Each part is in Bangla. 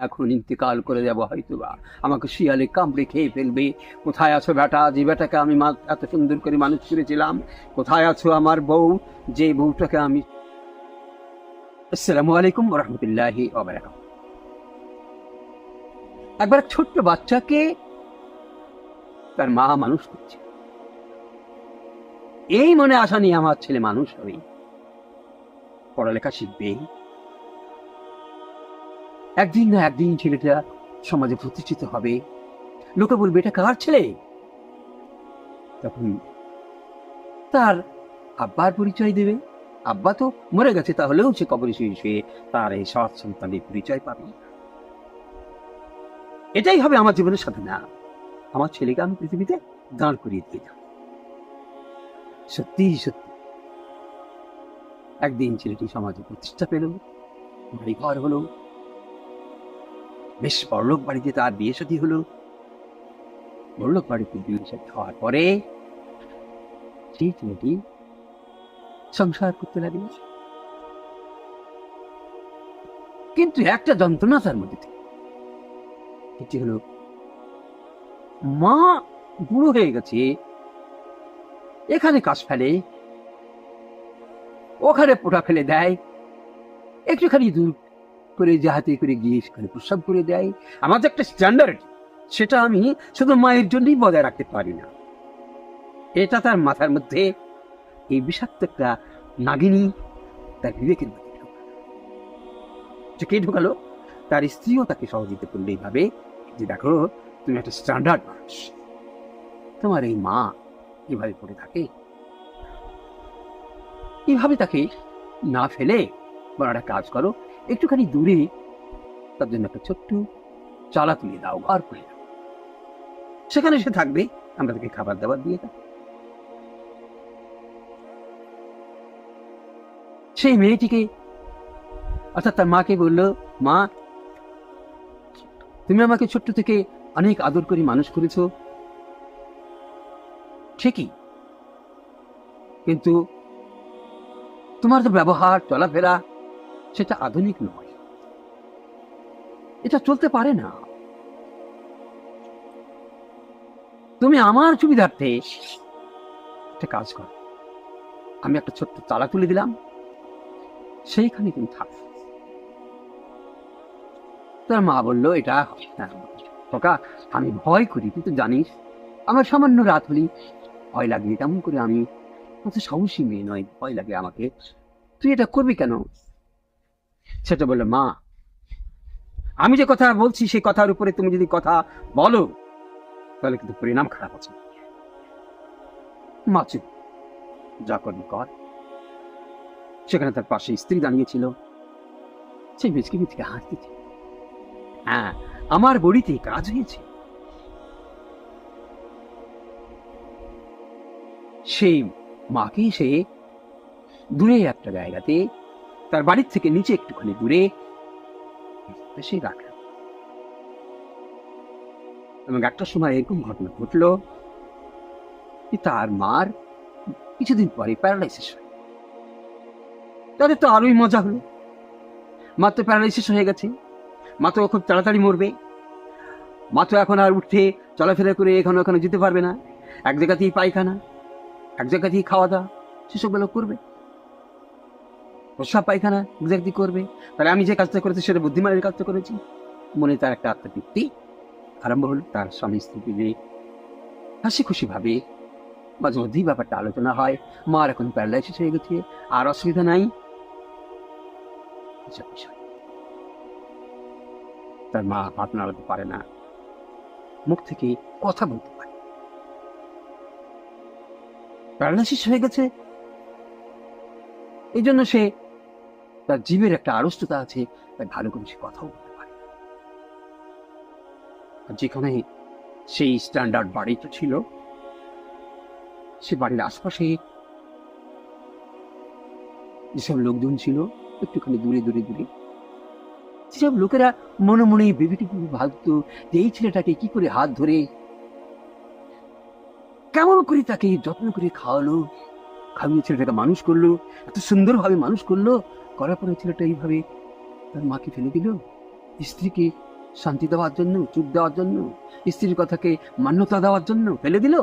এখন ইন্তেকাল করে যাব হয়তো বা আমাকে শিয়ালে কামড়ে খেয়ে ফেলবে। কোথায় আছো বেটা? যে বেটাকে আমি মা- এত সুন্দর করে মানুষ করেছিলাম। কোথায় আছো আমার বউ? যে বউটাকে আমি আসসালামু আলাইকুম রহমতুল্লাহি একবার ছোট্ট বাচ্চাকে তার মা মানুষ করছে। এই মনে আশা নিয়ে আমার ছেলে মানুষ হবে। পড়ালেখা শিখবে। একদিন না একদিন ছেলেটা সমাজে প্রতিষ্ঠিত হবে। লোকে বলবে, এটা কার ছেলে? তখন তার আব্বার পরিচয় দেবে। আব্বা তো মরে গেছে, তাহলেও সে কবরে শুয়ে শুয়ে তার এই সৎ সন্তানের পরিচয় পাবে। এটাই হবে আমার জীবনের সাধনা। আমার ছেলেকে আমি পৃথিবীতে দাঁড় করিয়ে যাব। সত্যি সত্যি। একদিন ছেলেটি সমাজে প্রতিষ্ঠা পেল বাড়ি ঘর হলো। বেশ বড়লোক বাড়িতে তার বিয়ে সাথী হলো। বড়লোক বাড়িতে বিয়ে সাথী হওয়ার পরে সেই ছেলেটি সংসার করতে লাগল। কিন্তু একটা যন্ত্রণা তার মধ্যে এটি হলো, মা বুড়ো হয়ে গেছে। এখানে কাজ ফেলে, ওখানে পোটা ফেলে দেয়, একটুখানি দূর করে জাহাতে করে গিয়ে সেখানে প্রস্রাব করে দেয়। আমার যে একটা স্ট্যান্ডার্ড সেটা আমি শুধু মায়ের জন্যই বজায় রাখতে পারি না। এটা তার মাথার মধ্যে এই বিষাক্ত একটা নাগিনী তার বিবেকের মধ্যে ঢোকালো। কে ঢোকালো? তার স্ত্রীও তাকে সহযোগিতা করলে এইভাবে যে দেখো, তুমি একটা স্ট্যান্ডার্ড মানুষ। তোমার এই মা এভাবে পড়ে থাকে। এভাবে তাকে না ফেলে বড় একটা কাজ করো। একটুখানি দূরে তার জন্য একটা ছোট্ট চালা তুলে দাও, ঘর করে সেখানে সে থাকবে, আমরা তাকে খাবার দাবার দিয়ে দাও সেই মেয়েটিকে, অর্থাৎ তার মাকে বলল, মা, তুমি আমাকে ছোট্ট থেকে অনেক আদর করে মানুষ করেছ। ঠিকই কিন্তু তোমার তো ব্যবহার, চলাফেরা সেটা আধুনিক নয়। এটা চলতে পারে না। তুমি আমার সুবিধার্থে একটা কাজ করো। আমি একটা ছোট্ট তালা তুলে দিলাম। সেইখানে তুমি থাক। তার মা বলল, এটা হয় আমি ভয় করি, তুই তো জানিস। আমার সামান্য রাত হলি ভয় লাগে। তেমন করে আমি সাহসী মেয়ে নয়, ভয় লাগে আমাকে। তুই এটা করবি কেন? সেটা বলল, মা, আমি যে কথা বলছি, সেই কথার উপরে তুমি যদি কথা বলো, তাহলে কিন্তু পরিণাম খারাপ আছে। মা চুপ। যা করবি কর। সেখানে তার পাশে স্ত্রী দাঁড়িয়েছিল সেই মিচকি মিচকে হাসতেছে হ্যাঁ আমার বড়িতে কাজ হয়েছে। সেই মাকে সে দূরে একটা জায়গাতে তার বাড়ির থেকে নিচে একটুখানি দূরে সে রাখল এবং একটা সময় এরকম ঘটনা ঘটলো তার মার কিছুদিন পরে প্যারালাইসিস হয়। তাদের তো আরোই মজা হলো। মা তো প্যারালাইসিস হয়ে গেছে। মা তো খুব তাড়াতাড়ি মরবে। মা তো এখন আর উঠতে চলাফেরা করে এখানে ওখানে যেতে পারবে না। এক জায়গাতেই পায়খানা, এক জায়গাতেই খাওয়া দাওয়া সেসবগুলো করবে। প্রস্রাব পায়খানা এক জায়গাতেই করবে। তাহলে আমি যে কাজটা করেছি সেটা বুদ্ধিমানের কাজটা করেছি। মনে তার একটা আত্মতৃপ্তি আরম্ভ হলো, তার স্বামী স্ত্রী মিলে হাসি খুশি ভাবে মাঝে মধ্যেই ব্যাপারটা আলোচনা হয়। মার এখন প্যারালাইসিস হয়ে গেছে, আর অসুবিধা নাই। তার মা হাত নাড়াতে পারে না। মুখ থেকে কথা বলতে পারে। প্যারালাইসিস হয়ে গেছে। এই জন্য সে তার জীবের একটা আড়ষ্টতা আছে, তাই ভালো করে সে কথাও বলতে পারে যেখানে সেই স্ট্যান্ডার্ড বাড়িটা ছিল, সে বাড়ির আশপাশে যেসব লোকজন ছিল, একটুখানি দূরে দূরে দূরে, সেসব লোকেরা মনে মনে বেবিটি ভাবতো যে এই ছেলেটাকে কি করে হাত ধরে কেমন করে তাকে যত্ন করে খাওয়ালো খাওয়িয়ে ছেলেটাকে মানুষ করল, এত সুন্দরভাবে মানুষ করল করার পরে ছেলেটা এইভাবে তার মাকে ফেলে দিল। স্ত্রীকে শান্তি দেওয়ার জন্য, চুপ দেওয়ার জন্য, স্ত্রীর কথাকে মান্যতা দেওয়ার জন্য ফেলে দিল।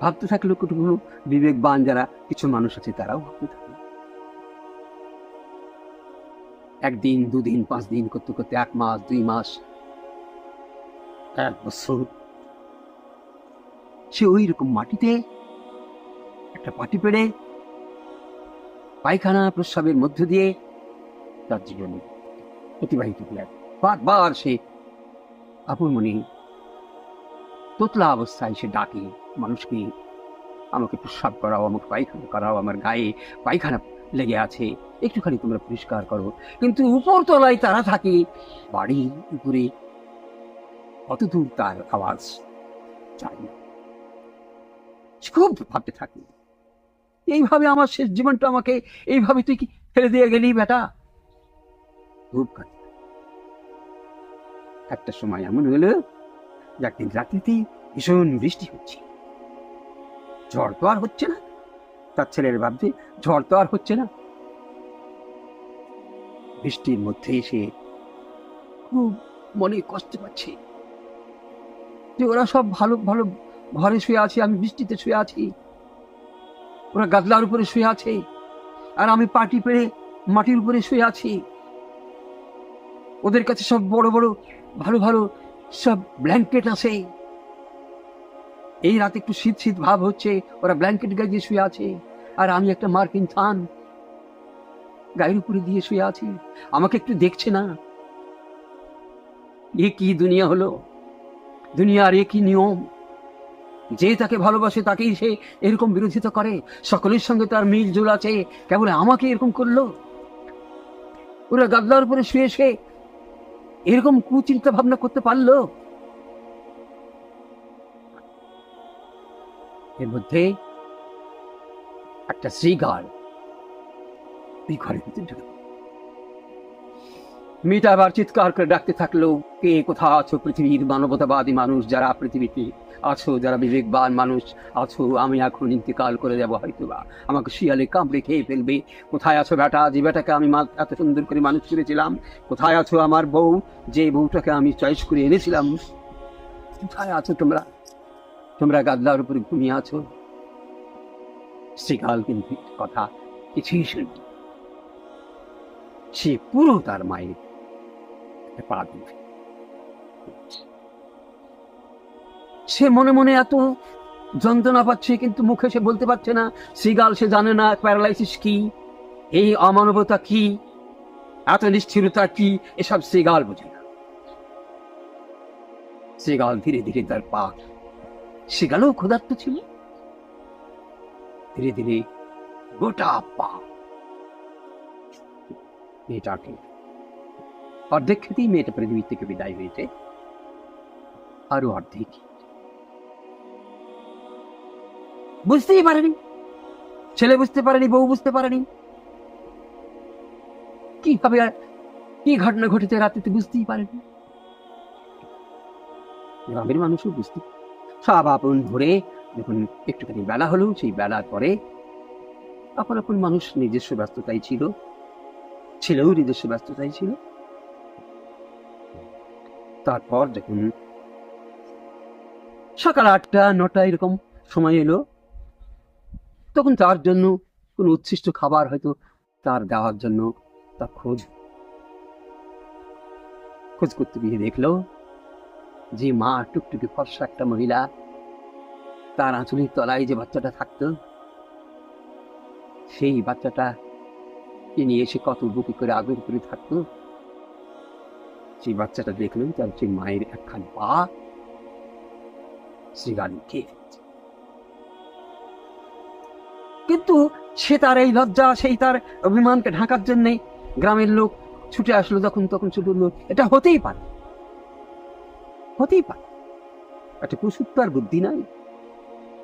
ভাবতে থাকল কটুকু বিবেকবান যারা, কিছু মানুষ আছে তারাও ভাবতে থাকল একদিন, দুদিন পাঁচ দিন করতে করতে এক মাস, দুই মাস, এক বছর, সে ওই রকম মাটিতে একটা পাটি পেড়ে পায়খানা প্রস্রাবের মধ্য দিয়ে তার জীবন অতিবাহিত করলেন বারবার সে আপন মনে তোতলা অবস্থায় সে ডাকে, মানুষকে আমাকে প্রস্রাব করাও, আমাকে পায়খানা করাও, আমার গায়ে পায়খানা লেগে আছে, একটুখানি তোমরা পরিষ্কার করো। কিন্তু উপর তলায় তারা থাকে, বাড়ির উপরে কত দূর তার আওয়াজ যায় না। খুব ভাবতে থাকে এইভাবে আমার শেষ জীবনটা আমাকে এইভাবে তুই কি ফেলে দিয়ে গেলি বেটা? একটা সময় এমন হলো একদিন রাত্রিতে ভীষণ বৃষ্টি হচ্ছে ঝড় তো আর হচ্ছে না। তার ছেলের ভাবছে ঝড় তো আর হচ্ছে না। বৃষ্টির মধ্যে এসে খুব মনে কষ্ট পাচ্ছে। যে ওরা সব ভালো ভালো ঘরে শুয়ে আছে, আমি বৃষ্টিতে শুয়ে আছি। ওরা গাদলার উপরে শুয়ে আছে। আর আমি পাটি পেড়ে মাটির উপরে শুয়ে আছি। ওদের কাছে সব বড় বড়, ভালো ভালো সব ব্ল্যাঙ্কেট আছে। এই রাতে একটু শীত শীত ভাব হচ্ছে, ওরা ব্ল্যাঙ্কেট গায়ে শুয়ে আছে। আর আমি একটা মার্কিন থান গায়ের উপরে দিয়ে শুয়ে আছি। আমাকে একটু দেখছে না। এ কি দুনিয়া হলো? দুনিয়ার এ কি নিয়ম? যে তাকে ভালোবাসে তাকেই সে এরকম বিরোধিতা করে। সকলের সঙ্গে তার মিল জুল আছে। কেবল আমাকে এরকম করল? ওরা গাদলার উপরে শুয়ে শুয়ে এরকম কুচিন্তা ভাবনা করতে পারল? এর মধ্যে একটা শ্রীগাল এই ঘরের ভিতরে ঢুকে আবার চিৎকার করে ডাকতে থাকল কে কোথা আছো পৃথিবীর মানবতাবাদী মানুষ যারা পৃথিবীতে আছো, যারা বিবেকবান মানুষ আছো? আমি এখন ইন্তেকাল করে যাব হয়তো বা আমাকে শিয়ালে কামড়ে খেয়ে ফেলবে। কোথায় আছো বেটা? যে বেটাকে আমি এত সুন্দর করে মানুষ করেছিলাম। কোথায় আছো আমার বউ? যে বউটাকে আমি চয়েস করে এনেছিলাম। কোথায় আছো তোমরা? তোমরা গাদলার উপরে ঘুমিয়ে আছো? শ্রীকাল কিন্তু কথা কিছুই শুননি সে পুরো তার মায়ের পা দিল সে মনে মনে এত যন্ত্রণা পাচ্ছে, কিন্তু মুখে সে বলতে পারছে না শ্রীগাল সে জানে না, প্যারালাইসিস কি, এই অমানবতা কি, এত নিষ্ঠিরতা কি, এসব শ্রীগাল বোঝে না। শ্রীগাল ধীরে ধীরে তার পা, সেগালও ক্ষুধার্ত ছিল। ধীরে ধীরে গোটা পা মেয়েটাকে অর্ধেক খেতেই মেয়েটা পৃথিবীর থেকে বিদায় হয়েছে আরও অর্ধেক বুঝতেই পারেনি ছেলে বুঝতে পারেনি বউ বুঝতে পারেনি কীভাবে আর কি ঘটনা ঘটেছে রাতে বুঝতেই পারেনি গ্রামের মানুষও বুঝতে সব আপন ধরে যখন একটুখানি বেলা হলো সেই বেলার পরে আপন আপন মানুষ নিজস্ব ব্যস্ততাই ছিল ছেলেও নিজস্ব ব্যস্ততাই ছিল তারপর যখন সকাল আটটা নটা এরকম সময় এলো। তখন তার জন্য কোনো উচ্ছিষ্ট খাবার হয়তো তার দেওয়ার জন্য তার খোঁজ খোঁজ করতে গিয়ে দেখল যে মা টুকটুকি ফর্সা একটা মহিলা তার আঁচলের তলায় যে বাচ্চাটা থাকতো সেই বাচ্চাটা নিয়ে এসে কত বুকি করে আদর করে থাকতো সেই বাচ্চাটা দেখল তার সেই মায়ের একখান পা শ্রীগালি খেয়ে ফেলছে। কিন্তু সে তার এই লজ্জা, সেই তার অভিমানকে ঢাকার জন্যে গ্রামের লোক ছুটে আসলো তখন তখন ছুটে উঠল এটা হতেই পারে। হতেই পারে। একটা পশুর তো আর বুদ্ধি নাই।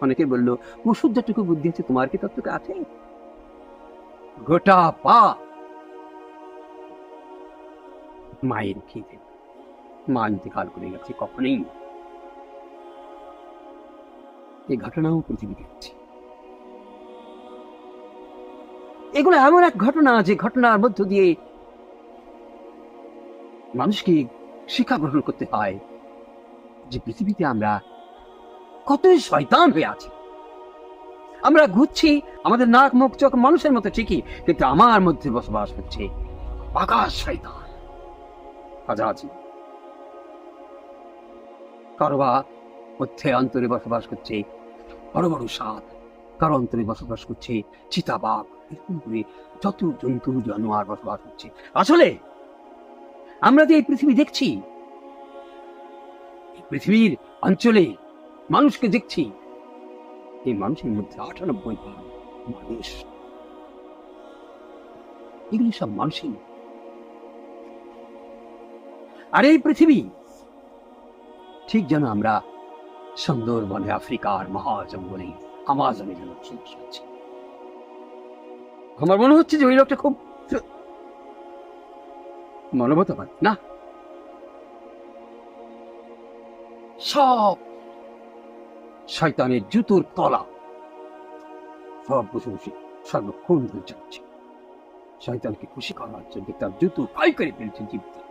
অনেকে বলল পশুর যতটুকু বুদ্ধি আছে, তোমার কি ততটুকু আছে? গোটা পা মায়ের খেয়ে মা ইন্তেকাল করে গেছে, কখনোই এই ঘটনাও পৃথিবীতে হচ্ছে এগুলো এমন এক ঘটনা যে ঘটনার মধ্য দিয়ে মানুষকে শিক্ষা গ্রহণ করতে হয় যে পৃথিবীতে আমরা কত শয়তান হয়ে আছি। আমরা ঘুরছি, আমাদের নাক, মুখ, চোখ মানুষের মতো ঠিকই, কিন্তু আমার মধ্যে বসবাস হচ্ছে আকাশ শয়তান। আজাজি। কারোবা মধ্যে অন্তরে বসবাস করছে, বড় বড় সাপ। কারও অন্তরে বসবাস করছে? চিতাবাঘ। এরকম করে যত জন্তু জানোয়ার বসবাস করছে। আসলে আমরা যে এই পৃথিবী দেখছি পৃথিবীর অঞ্চলে মানুষকে দেখছি, এই মানুষের মধ্যে আটানব্বই ভাগ মানুষ। এগুলি সব মানুষই। আর এই পৃথিবী? ঠিক যেন আমরা সুন্দরবনে আফ্রিকার মহাজঙ্গলে আমাজনে যেন করছি আমার মনে হচ্ছে যে ওই লোকটা খুব মানবতাবাদ না? সব শয়তানের জুতোর তলা, সব বসে বসে সর্বক্ষণ ধরে যাচ্ছে শয়তানকে খুশি করার জন্য তার জুতো ফাই করে ফেলছে জীবিত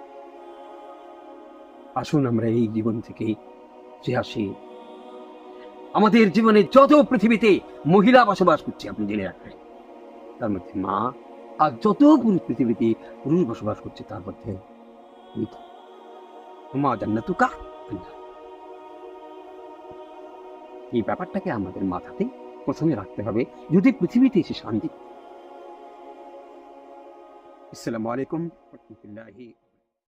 আসুন আমরা এই জীবন থেকে যে আসি আমাদের জীবনে যত পৃথিবীতে মহিলা বসবাস করছে, আপনি জেনে রাখবেন তার মধ্যে মা আর যত পুরুষ পৃথিবীতে পুরুষ বসবাস করছে, তার মধ্যে। মা জান্নাতুকা। এই ব্যাপারটাকে আমাদের মাথাতে প্রথমে রাখতে হবে, যদি পৃথিবীতে এসে শান্তি আসসালামু আলাইকুম রহমতুল্লাহি